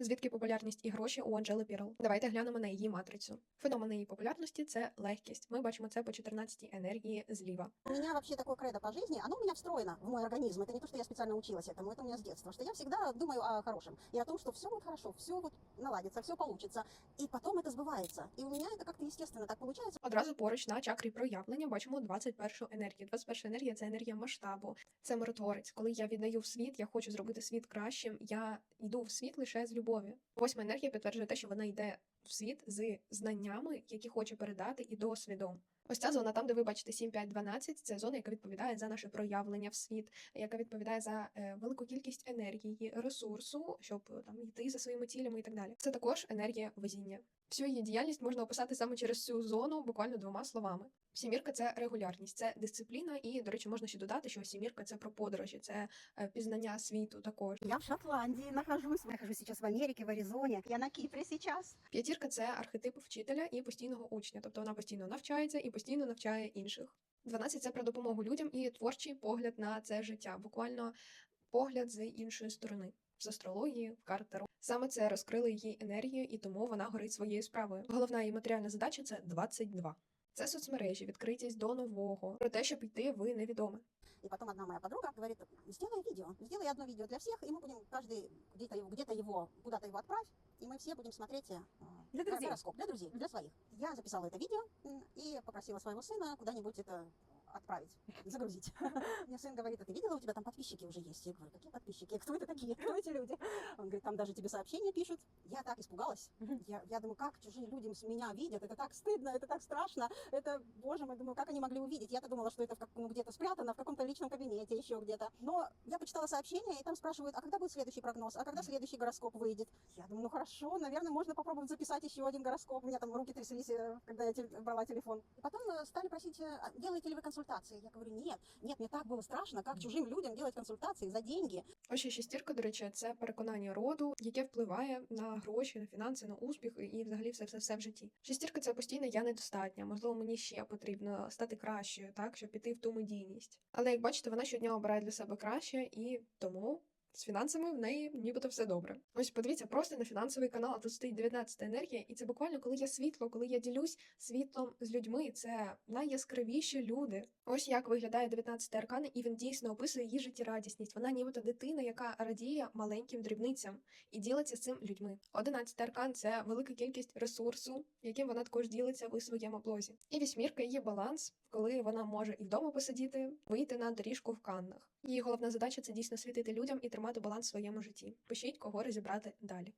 Звідки популярність і гроші у Анджели Пірл? Давайте глянемо на її матрицю. Феномен її популярності це легкість. Ми бачимо це по 14 енергії зліва. У меня вообще такое кредо по жизни, оно у меня встроено в мой организм. Это не то, что я специально училась этому, это у меня с детства. Что я всегда думаю о хорошем и о том, что все будет хорошо, все вот наладится, все получится. И потом это сбывается. И у меня это как-то естественно так получается. Одразу поруч на чакрі проявлення бачимо 21 енергію. 21 енергія це енергія масштабу, це миротворець. Коли я віддаю в світ, я хочу зробити світ кращим. Я йду в світ лише з любові. Восьма енергія підтверджує те, що вона йде в світ з знаннями, які хоче передати, і досвідом. Ось ця зона, там, де ви бачите 7, 5, 12, це зона, яка відповідає за наше проявлення в світ, яка відповідає за е, велику кількість енергії, ресурсу, щоб е, там йти за своїми цілями і так далі. Це також енергія везіння. Всю її діяльність можна описати саме через цю зону, буквально двома словами. Сімірка це регулярність, це дисципліна, і, до речі, можна ще додати, що сімірка це про подорожі, це е, пізнання світу також. Я в Шотландии нахожусь, нахожусь сейчас в Америке, в Аризоне. Я на Кипре сейчас. П'ятірка це архетип вчителя і постійного учня, тобто вона постійно навчається і постійно навчає інших. 12 – це про допомогу людям і творчий погляд на це життя, буквально погляд з іншої сторони З астрології, в карт Таро. Саме це розкрило її енергію, і тому вона горить своєю справою. Головна її матеріальна задача це 22. Це соцмережі, відкритість до нового, про те, щоб йти в невідоме. И потом одна моя подруга говорит, сделай видео, сделай одно видео для всех, и мы будем каждый где-то его, где-то его, куда-то его отправь, и мы все будем смотреть э, Для го- друзей. гороскоп, для друзей, для своих. Я записала это видео м, и попросила своего сына куда-нибудь это отправить, загрузить. Мне сын говорит, а ты видела, у тебя там подписчики уже есть? Я говорю, какие подписчики? Кто это такие? Кто эти люди? Он говорит, там даже тебе сообщения пишут. Я так испугалась. Я, я думаю, как чужие люди с меня видят? Это так стыдно, это так страшно. Это, боже мой, думаю, как они могли увидеть? Я-то думала, что это в как- ну, где-то спрятано, в каком-то личном кабинете, еще где-то. Но я почитала сообщение, и там спрашивают, а когда будет следующий прогноз? А когда следующий гороскоп выйдет? Я думаю, ну хорошо, наверное, можно попробовать записать еще один гороскоп. У меня там руки тряслись, э, когда я брала телефон. И потом э, стали просить, э, а делаете ли вы консультации? Я говорю, нет, нет, мне так было страшно, как чужим людям делать консультації за деньги. Ось ще шістірка, до речі, це переконання роду, яке впливає на гроші, на фінанси, на успіх і взагалі все все, все в житті. Шістірка це постійно я недостатня. Можливо, мені ще потрібно стати кращою, так щоб піти в ту медійність. Але як бачите, вона щодня обирає для себе краще, і тому з фінансами в неї нібито все добре. Ось подивіться просто на фінансовий канал. а Тут стоїть 19 енергія, і це буквально коли я світло, коли я ділюсь світлом з людьми. Це найяскравіші люди. Ось як виглядає 19 аркан, і він дійсно описує її життєрадісність. Вона нібито дитина, яка радіє маленьким дрібницям і ділиться з цим людьми. 11 аркан це велика кількість ресурсу, яким вона також ділиться в своєму блозі. І вісьмірка є баланс, коли вона може і вдома посидіти, вийти на доріжку в каннах. Її головна задача це дійсно світити людям і тримати баланс в своєму житті. Пишіть, кого розібрати далі.